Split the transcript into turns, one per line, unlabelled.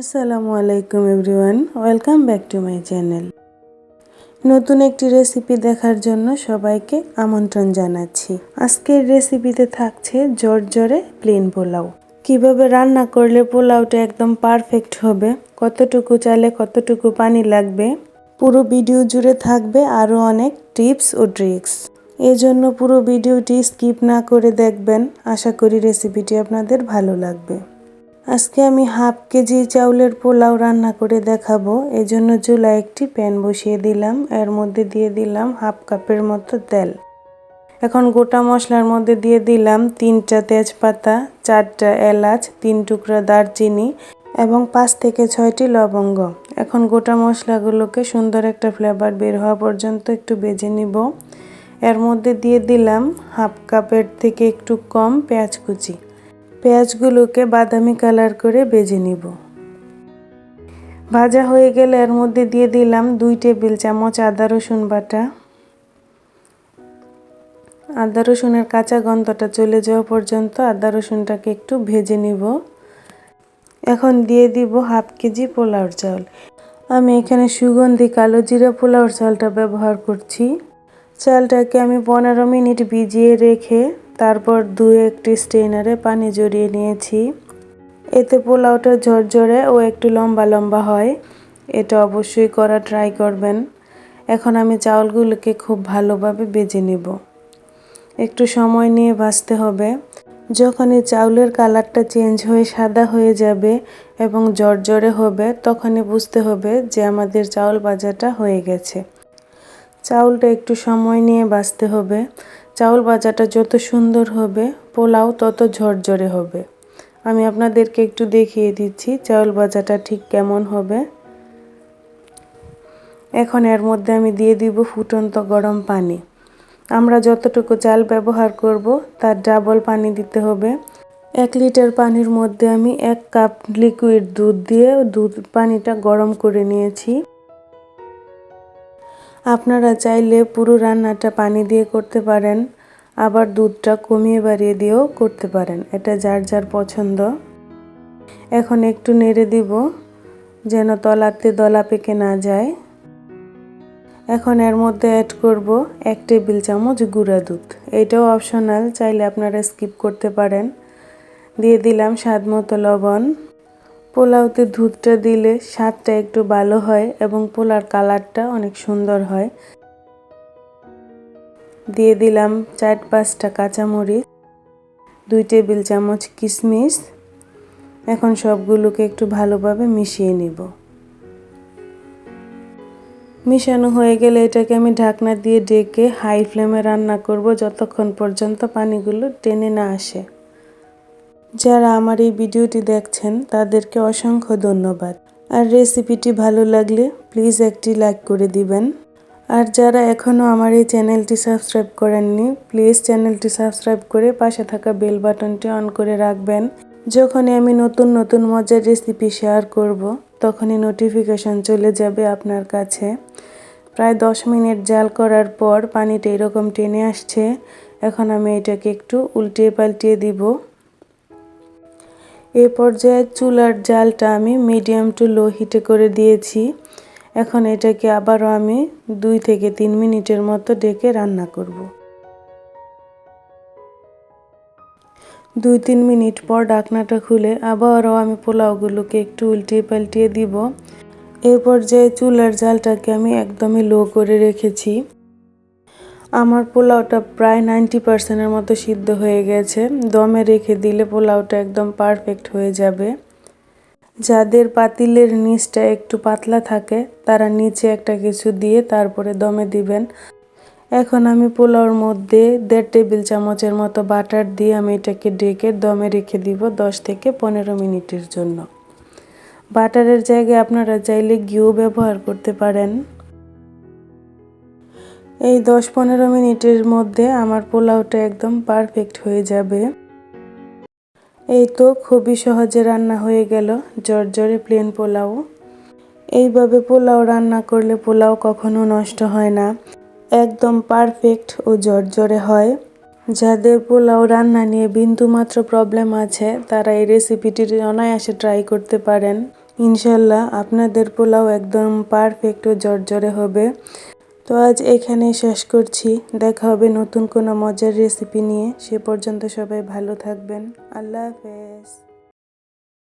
আসসালামু আলাইকুম everyone, welcome back to my channel. নতুন একটি রেসিপি দেখার জন্য সবাইকে আমন্ত্রণ জানাচ্ছি। আজকের রেসিপিতে থাকছে জর্জরে প্লেন পোলাও। কীভাবে রান্না করলে পোলাওটা একদম পারফেক্ট হবে, কতটুকু চালে কতটুকু পানি লাগবে, পুরো ভিডিও জুড়ে থাকবে আরও অনেক টিপস ও ট্রিক্স। এজন্য পুরো ভিডিওটি স্কিপ না করে দেখবেন। আশা করি রেসিপিটি আপনাদের ভালো লাগবে। আজকে আমি হাফ কেজি চাউলের পোলাও রান্না করে দেখাবো। এজন্য চুলা একটি প্যান বসিয়ে দিলাম। এর মধ্যে দিয়ে দিলাম হাফ কাপের মতো তেল। এখন গোটা মশলার মধ্যে দিয়ে দিলাম তিনটা তেজপাতা, চারটা এলাচ, তিন টুকরা দারচিনি এবং পাঁচ থেকে ছয়টি লবঙ্গ। এখন গোটা মশলাগুলোকে সুন্দর একটা ফ্লেভার বের হওয়া পর্যন্ত একটু বেজে নিব। এর মধ্যে দিয়ে দিলাম হাফ কাপের থেকে একটু কম পেঁয়াজ কুচি। পেঁয়াজগুলোকে বাদামি কালার করে বেজে নিব। ভাজা হয়ে গেলে এর মধ্যে দিয়ে দিলাম দুই টেবিল চামচ আদা রসুন বাটা। আদা রসুনের কাঁচা গন্ধটা চলে যাওয়া পর্যন্ত আদা রসুনটাকে একটু ভেজে নিব। এখন দিয়ে দিব হাফ কেজি পোলাওর চাল। আমি এখানে সুগন্ধি কালো জিরা পোলাওর চালটা ব্যবহার করছি। চালটাকে আমি পনেরো মিনিট ভিজিয়ে রেখে তারপর দু একটি স্টেনারে পানি জড়িয়ে নিয়েছি। এতে পোলাওটা ঝরঝরে ও একটু লম্বা লম্বা হয়। এটা অবশ্যই করা ট্রাই করবেন। এখন আমি চাউলগুলোকে খুব ভালোভাবে বেজে নেব। একটু সময় নিয়ে ভাজতে হবে। যখন এই চাউলের কালারটা চেঞ্জ হয়ে সাদা হয়ে যাবে এবং জর্জরে হবে, তখনই বুঝতে হবে যে আমাদের চাউল ভাজাটা হয়ে গেছে। চাউলটা একটু সময় নিয়ে বাছতে হবে। চাউল ভাজাটা যত সুন্দর হবে, পোলাও তত ঝরঝরে হবে। আমি আপনাদেরকে একটু দেখিয়ে দিচ্ছি চাউল ভাজাটা ঠিক কেমন হবে। এখন এর মধ্যে আমি দিয়ে দিব ফুটন্ত গরম পানি। আমরা যতটুকু চাল ব্যবহার করব, তার ডাবল পানি দিতে হবে। এক লিটার পানির মধ্যে আমি এক কাপ লিকুইড দুধ দিয়ে দুধ পানিটা গরম করে নিয়েছি। আপনারা চাইলে পুরো রান্নাটা পানি দিয়ে করতে পারেন, আবার দুধটা কমিয়ে বাড়িয়ে দিয়েও করতে পারেন। এটা যার যার পছন্দ। এখন একটু নেড়ে দিব, যেন তলাতে দলা পেকে না যায়। এখন এর মধ্যে অ্যাড করব এক টেবিল চামচ গুঁড়া দুধ। এটাও অপশনাল চাইলে আপনারা স্কিপ করতে পারেন। দিয়ে দিলাম স্বাদ মতো লবণ। পোলাওতে দুধটা দিলে স্বাদটা একটু ভালো হয় এবং পোলার কালারটা অনেক সুন্দর হয়। দিয়ে দিলাম চার পাঁচটা কাঁচামরিচ, দুই টেবিল চামচ কিশমিশ এখন সবগুলোকে একটু ভালোভাবে মিশিয়ে নিব। মিশানো হয়ে গেলে এটাকে আমি ঢাকনা দিয়ে ডেকে হাই ফ্লেমে রান্না করব যতক্ষণ পর্যন্ত পানিগুলো টেনে না আসে। যারা আমার এই ভিডিওটি দেখছেন, তাদেরকে অসংখ্য ধন্যবাদ। আর রেসিপিটি ভালো লাগলে প্লিজ একটি লাইক করে দিবেন। আর যারা এখনও আমার এই চ্যানেলটি সাবস্ক্রাইব করেননি, প্লিজ চ্যানেলটি সাবস্ক্রাইব করে পাশে থাকা বেল বাটনটি অন করে রাখবেন। যখনই আমি নতুন নতুন মজার রেসিপি শেয়ার করব, তখনই নোটিফিকেশন চলে যাবে আপনার কাছে। প্রায় দশ মিনিট জাল করার পর পানিটা এরকম টেনে আসছে। এখন আমি এটাকে একটু উল্টিয়ে পাল্টিয়ে দিব। এ পর্যায়ে চুলার জালটা আমি মিডিয়াম টু লো হিটে করে দিয়েছি। এখন এটাকে আবারও আমি দুই থেকে তিন মিনিটের মতো ডেকে রান্না করব। দুই তিন মিনিট পর ডাকনাটা খুলে আবারও আমি পোলাওগুলোকে একটু উল্টিয়ে পাল্টিয়ে দিব। এই পর্যায়ে চুলার জালটাকে আমি একদমই লো করে রেখেছি। আমার পোলাওটা প্রায় নাইনটি পার্সেন্টের মতো সিদ্ধ হয়ে গেছে। দমে রেখে দিলে পোলাওটা একদম পারফেক্ট হয়ে যাবে। যাদের পাতিলের নিচটা একটু পাতলা থাকে, তারা নিচে একটা কিছু দিয়ে তারপরে দমে দিবেন। এখন আমি পোলাওর মধ্যে দেড় টেবিল চামচের মতো বাটার দিয়ে আমি এটাকে ডেকে দমে রেখে দিব দশ থেকে পনেরো মিনিটের জন্য। বাটারের জায়গায় আপনারা চাইলে ঘিও ব্যবহার করতে পারেন। এই দশ পনেরো মিনিটের মধ্যে আমার পোলাওটা একদম পারফেক্ট হয়ে যাবে। এই তো খুবই সহজে রান্না হয়ে গেল জর্জরে প্লেন পোলাও। এইভাবে পোলাও রান্না করলে পোলাও কখনো নষ্ট হয় না, একদম পারফেক্ট ও জর্জরে হয়। যাদের পোলাও রান্না নিয়ে বিন্দুমাত্র প্রবলেম আছে, তারা এই রেসিপিটি অনায়াসে ট্রাই করতে পারেন। ইনশাল্লাহ আপনাদের পোলাও একদম পারফেক্ট ও জর্জরে হবে। তো আজ এখানে শেষ করছি। দেখা হবে নতুন কোনো মজার রেসিপি নিয়ে। সে পর্যন্ত সবাই ভালো থাকবেন। আল্লাহ হাফেজ।